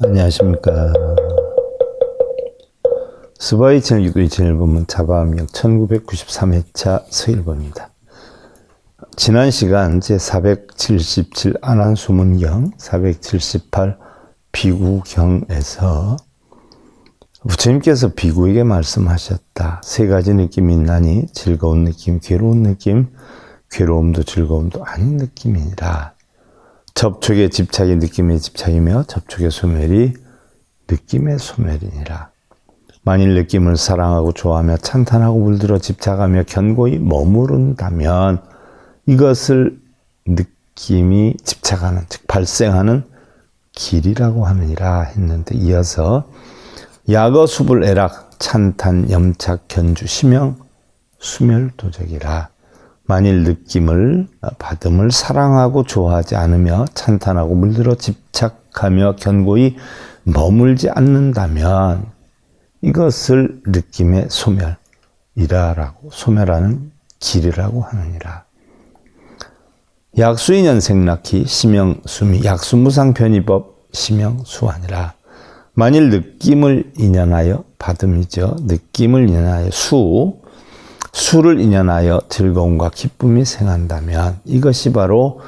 안녕하십니까. 스바이 2006 2001번문 자바음역 1993회차 서일본입니다. 지난 시간 제477 안한수문경 478 비구경에서 부처님께서 비구에게 말씀하셨다. 세 가지 느낌이 있나니 즐거운 느낌, 괴로운 느낌, 괴로움도 즐거움도 아닌 느낌이니라. 접촉의 집착이 느낌의 집착이며 접촉의 소멸이 느낌의 소멸이니라. 만일 느낌을 사랑하고 좋아하며 찬탄하고 물들어 집착하며 견고히 머무른다면 이것을 느낌이 집착하는 즉 발생하는 길이라고 하느니라 했는데 이어서 야거 수불 애락 찬탄 염착 견주 심형 수멸 도적이라 만일 느낌을 받음을 사랑하고 좋아하지 않으며 찬탄하고 물들어 집착하며 견고히 머물지 않는다면 이것을 느낌의 소멸이라라고 소멸하는 길이라고 하느니라. 약수인연 생락히 심형 수미 약수무상 변이법 심형 수아니라. 만일 느낌을 인연하여 받음이죠. 느낌을 인연하여 수 수를 인연하여 즐거움과 기쁨이 생한다면 이것이 바로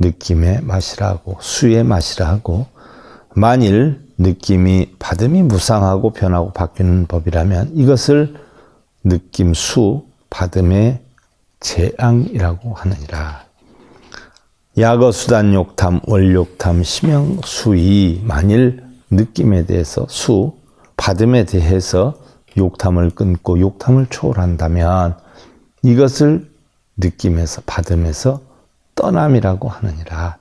느낌의 맛이라고 수의 맛이라고 만일 느낌이 받음이 무상하고 변하고 바뀌는 법이라면 이것을 느낌 수 받음의 재앙이라고 하느니라. 야거 수단 욕탐 원욕탐 심형 수이 만일 느낌에 대해서 수 받음에 대해서 욕탐을 끊고 욕탐을 초월한다면 이것을 느낌에서 받음에서 떠남이라고 하느니라.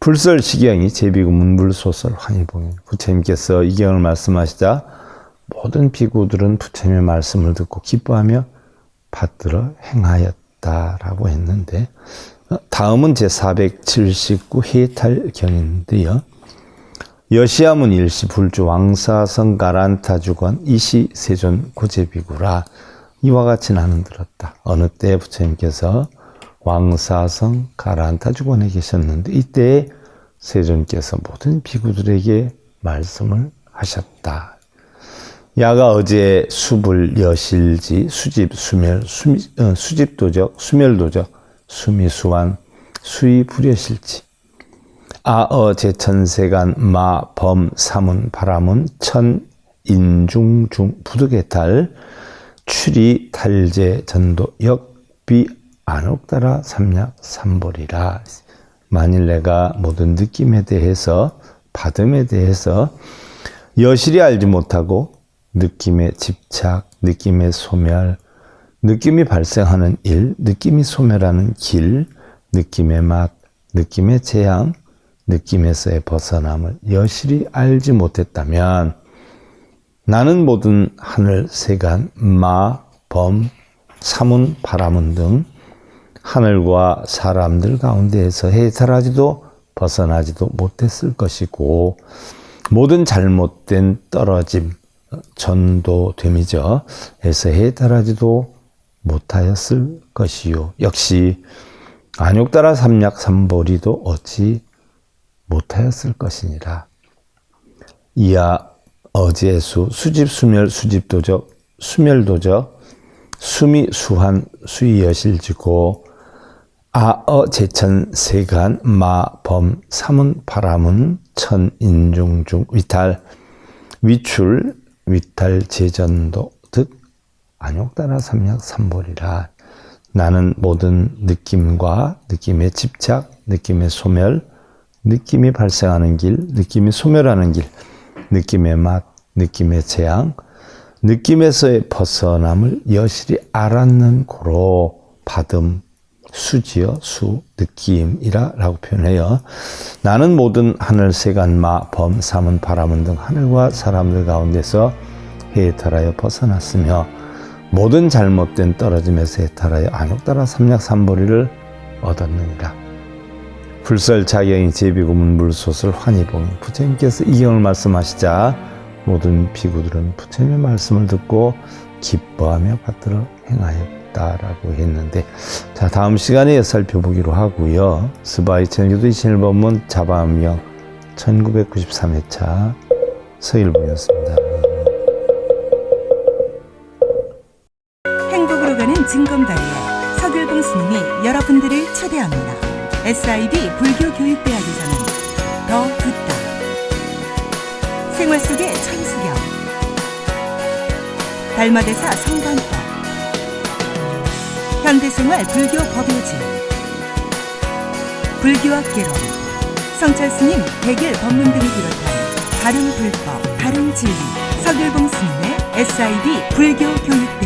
불설시경이 제비구 문불소설 황일봉인 부처님께서 이 경을 말씀하시자 모든 비구들은 부처님의 말씀을 듣고 기뻐하며 받들어 행하였다라고 했는데 다음은 제479 해탈경인데요. 여시아문 일시 불주 왕사성 가란타 주관 이시 세존 고제비구라 이와 같이 나는 들었다. 어느 때 부처님께서 왕사성 가란타 주관에 계셨는데 이때 세존께서 모든 비구들에게 말씀을 하셨다. 야가 어제 수불 여실지 수집 수멸 수미, 어, 수집도적 수멸도적 수미수완 수의 불여실지 아어 제천세간 마범 사문 바람은 천 인중 중 부득의탈 추리 탈제 전도 역비 안옥 따라 삼약 삼보리라. 만일 내가 모든 느낌에 대해서 받음에 대해서 여실히 알지 못하고 느낌의 집착, 느낌의 소멸, 느낌이 발생하는 일, 느낌이 소멸하는 길, 느낌의 맛, 느낌의 재앙, 느낌에서의 벗어남을 여실히 알지 못했다면 나는 모든 하늘, 세간, 마, 범, 사문, 바라문 등 하늘과 사람들 가운데에서 해탈하지도 벗어나지도 못했을 것이고 모든 잘못된 떨어짐, 전도 됨이죠. 에서 해탈하지도 못하였을 것이요. 역시 안욕따라 삼약 삼보리도 얻지 못하였을 것이니라. 이하 어제수 수집 수멸 수집 도적 수멸 도적 수미 수한 수이 여실지고 아어 제천 세간 마범 삼은 바람은 천 인중중 위탈 위출 위탈 제전도 듯 안욕따라 삼약 삼보리라 나는 모든 느낌과 느낌의 집착 느낌의 소멸 느낌이 발생하는 길, 느낌이 소멸하는 길, 느낌의 맛, 느낌의 재앙, 느낌에서의 벗어남을 여실히 알았는 고로 받음, 수지어, 수, 느낌이라 라고 표현해요. 나는 모든 하늘, 세간, 마, 범, 삼은, 바람은 등 하늘과 사람들 가운데서 해탈하여 벗어났으며 모든 잘못된 떨어짐에서 해탈하여 안욕따라 삼약 삼보리를 얻었느니라. 불설 자경이 제비고문 물소설 환희봉 부처님께서 이 경을 말씀하시자 모든 비구들은 부처님의 말씀을 듣고 기뻐하며 받들어 행하였다라고 했는데 자 다음 시간에 살펴보기로 하고요. 스바이 청교도 2001번문 자바음명 1993회차 서일부였습니다. 행복으로 가는 징검다리에 서글봉 스님이 여러분들을 초대합니다. SIB 불교교육대학에서는 더 듣다. 생활 속의 천수경. 달마대사 성관법. 현대생활 불교 법요지. 불교학개론. 성찰스님 백일 법문 등을 비롯한 다른 불법, 다른 진리. 서글봉 스님의 SIB 불교교육대학.